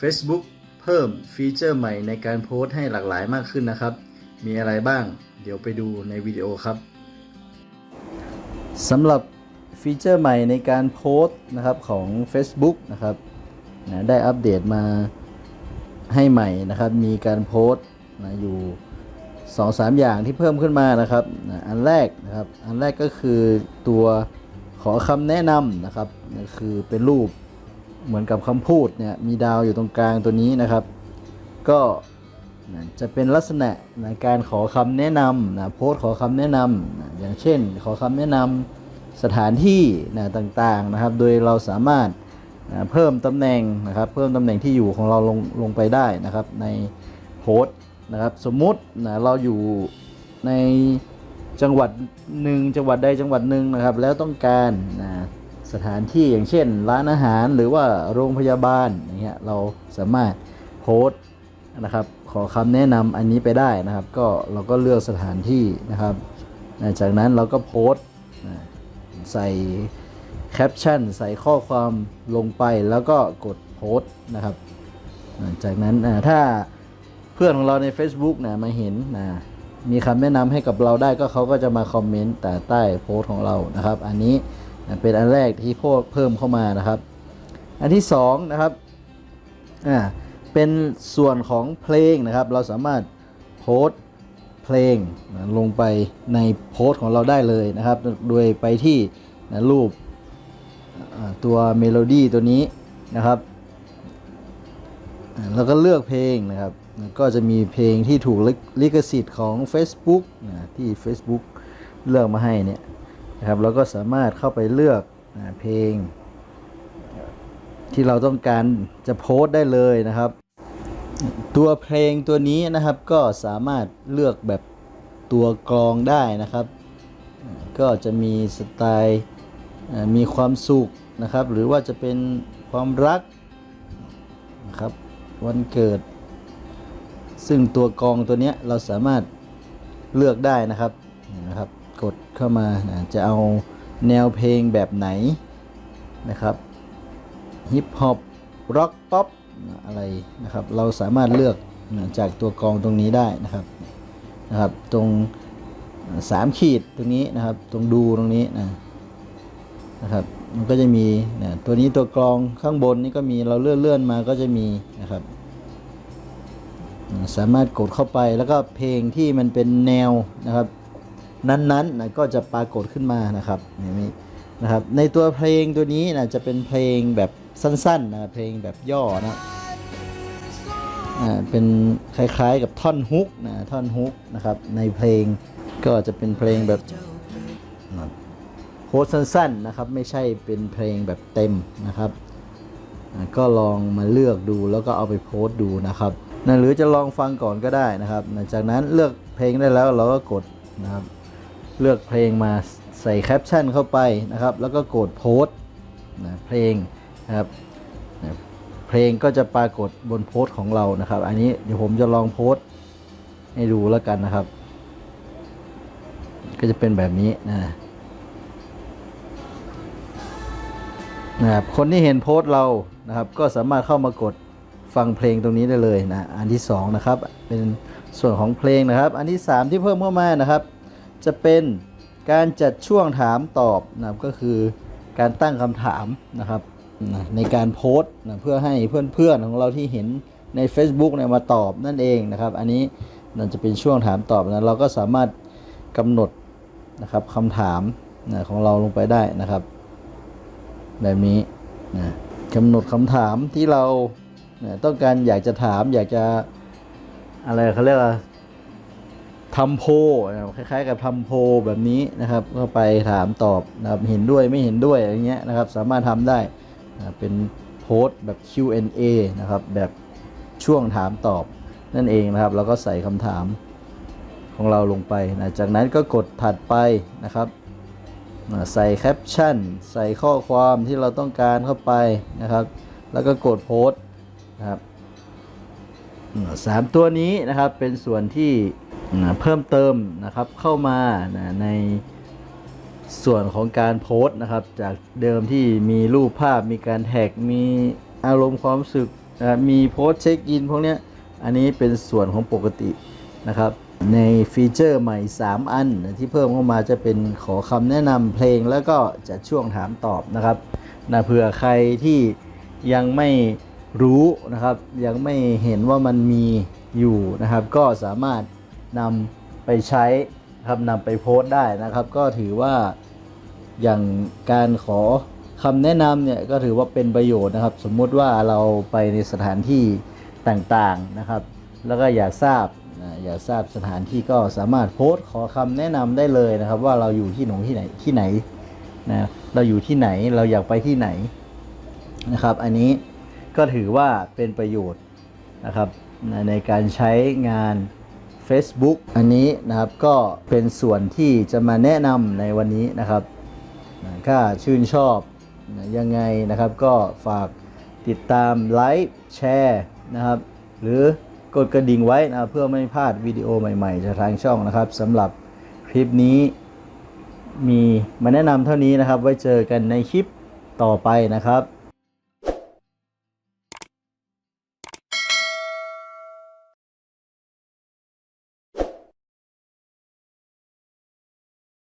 Facebook เพิ่มฟีเจอร์ใหม่ในการโพสต์ให้หลากหลายมากขึ้นนะครับ มีอะไรบ้าง เดี๋ยวไปดูในวิดีโอครับสำหรับฟีเจอร์ใหม่ในการโพสต์นะครับของ Facebook นะครับนะได้อัปเดตมาให้ใหม่นะครับ มีการโพสต์นะอยู่2-3อย่างที่เพิ่มขึ้นมานะครับนะอันแรกนะครับ อันแรกก็คือตัวขอคำแนะนำนะครับนะคือเป็นรูป เหมือนกับคำพูดเนี่ยมีดาวอยู่ตรงกลางตัวนี้นะครับ ก็จะเป็นลักษณะนะการขอคำแนะนำนะโพสต์ขอคำแนะนำนะอย่างเช่น ขอคำแนะนำสถานที่นะต่างๆนะครับ โดยเราสามารถนะเพิ่มตำแหน่งนะครับ เพิ่มตำแหน่งที่อยู่ของเราลงลงไปได้นะครับในโพสต์นะครับสมมุตินะเราอยู่ในจังหวัดหนึ่งจังหวัดใดจังหวัดหนึ่งนะครับ แล้วต้องการนะ สถานที่อย่างเช่น ร้านอาหารหรือว่าโรงพยาบาลอย่างเงี้ยเราสามารถโพสต์นะครับ ขอคำแนะนำอันนี้ไปได้นะครับ ก็เราก็เลือกสถานที่นะครับ จากนั้นเราก็โพสต์ใส่แคปชั่นใส่ข้อความลงไปแล้วก็กดโพสต์นะครับ จากนั้นถ้าเพื่อนของเราใน Facebook นะมาเห็นนะมีคำแนะนำให้กับเราได้ก็เขาก็จะมาคอมเมนต์แต่ใต้โพสต์ของเรานะครับ อันนี้ เป็นอันแรกที่โพสเพิ่มเข้ามานะครับ อันที่สองนะครับอ่าเป็นส่วนของเพลงนะครับ เราสามารถโพสเพลงลงไปในโพสของเราได้เลยนะครับ โดยไปที่รูปตัวเมโลดี้ตัวนี้นะครับแล้วก็เลือกเพลงนะครับ ก็จะมีเพลงที่ถูกลิลิขสิทธิ์ของ Facebook นะที่ Facebook เลือกมาให้เนี่ย นะครับเราก็สามารถเข้าไปเลือกนะเพลง ที่เราต้องการจะโพสต์ได้เลยนะครับ ตัวเพลงตัวนี้นะครับก็สามารถเลือกแบบตัวกลองได้นะครับ ก็จะมีสไตล์มีความสุขนะครับ หรือว่าจะเป็นความรักนะครับวันเกิด ซึ่งตัวกลองตัวนี้เราสามารถเลือกได้นะครับ กดเข้ามานะจะเอาแนวเพลงแบบไหนนะครับฮิปฮอปร็อกป๊อปอะไรนะครับ เราสามารถเลือกจากตัวกรองตรงนี้ได้นะครับนะครับ ตรงสามขีดตรงนี้นะครับ ตรงดูตรงนี้นะนะครับ มันก็จะมีนะตัวนี้ตัวกรองข้างบนนี่ก็มีเราเลื่อนเลื่อนมาก็จะมีนะครับ สามารถกดเข้าไปแล้วก็เพลงที่มันเป็นแนวนะครับ นั้นๆนะก็จะปรากฏขึ้นมานะครับอย่างนี้นะครับในตัวเพลงตัวนี้นะจะเป็นเพลงแบบสั้นๆนะเพลงแบบย่อนะอ่าเป็นคล้ายๆกับท่อนฮุกนะท่อนฮุกนะครับในเพลงก็จะเป็นเพลงแบบโพสสั้นๆนะครับไม่ใช่เป็นเพลงแบบเต็มนะครับก็ลองมาเลือกดูแล้วก็เอาไปโพสต์ดูนะครับนะหรือจะลองฟังก่อนก็ได้นะครับ จากนั้นเลือกเพลงได้แล้วเราก็กดนะครับ เลือกเพลงมาใส่แคปชั่นเข้าไปนะครับ แล้วก็กดโพสต์นะเพลงนะครับเพลงก็จะปรากฏบนโพสต์ของเรานะครับ อันนี้เดี๋ยวผมจะลองโพสต์ให้ดูแล้วกันนะครับ ก็จะเป็นแบบนี้นะนะครับคนที่เห็นโพสต์เรานะครับ ก็สามารถเข้ามากดฟังเพลงตรงนี้ได้เลยนะ อันที่สองนะครับเป็นส่วนของเพลงนะครับ อันที่สามที่เพิ่มเข้ามานะครับ จะเป็นการจัดช่วงถามตอบนะครับก็คือการตั้งคำถามนะครับในการโพสต์นะเพื่อให้เพื่อนๆของเราที่เห็นใน Facebook เนี่ยมาตอบนั่นเองนะครับ อันนี้นั่นจะเป็นช่วงถามตอบนะเราก็สามารถกำหนดนะครับคำถามนะของเราลงไปได้นะครับ แบบนี้นะกำหนดคำถามที่เรานะต้องการอยากจะถามอยากจะอะไรเขาเรียกว่า ทำโพนะครับคล้ายๆ กับทำโพแบบนี้นะครับ ก็ไปถามตอบนะครับเห็นด้วยไม่เห็นด้วยอะไรเงี้ยนะครับ สามารถทำได้นะเป็นโพสต์แบบ Q&A นะครับ แบบช่วงถามตอบนั่นเองนะครับ แล้วก็ใส่คำถามของเราลงไปนะจากนั้นก็กดถัดไปนะครับนะใส่แคปชั่น ใส่ข้อความที่เราต้องการเข้าไปนะครับ แล้วก็กดโพสต์นะครับสามตัวนี้นะครับเป็นส่วนที่ นะเพิ่มเติมนะครับเข้ามานะในส่วนของการโพสต์นะครับ จากเดิมที่มีรูปภาพมีการแท็กมีอารมณ์ความรู้สึกนะมีโพสต์เช็คอินพวกนี้อันนี้เป็นส่วนของปกตินะครับ ในฟีเจอร์ใหม่ 3 อันที่เพิ่มเข้ามาจะเป็นขอคำแนะนำเพลงแล้วก็จัดช่วงถามตอบนะครับนะเผื่อใครที่ยังไม่รู้นะครับ ยังไม่เห็นว่ามันมีอยู่นะครับ ก็สามารถ นำไปใช้ครับนำไปโพสต์ได้นะครับ ก็ถือว่าอย่างการขอคำแนะนำเนี่ยก็ถือว่าเป็นประโยชน์นะครับ สมมุติว่าเราไปในสถานที่ต่างๆนะครับ แล้วก็อยากทราบอยากทราบสถานที่ก็สามารถโพสต์ขอคำแนะนำได้เลยนะครับ ว่าเราอยู่ที่หนงที่ไหนที่ไหนนะเราอยู่ที่ไหนเราอยากไปที่ไหนนะครับ อันนี้ก็ถือว่าเป็นประโยชน์นะครับในการใช้งาน Facebook อันนี้นะครับก็เป็นส่วนที่จะมาแนะนำในวันนี้นะครับถ้าชื่นชอบยังไงนะครับก็ฝากติดตามไลค์แชร์นะครับหรือกดกระดิ่งไว้นะเพื่อไม่พลาดวิดีโอใหม่ ๆ จากทางช่องนะครับสำหรับคลิปนี้มีมาแนะนำเท่านี้นะครับ ไว้เจอกันในคลิปต่อไปนะครับ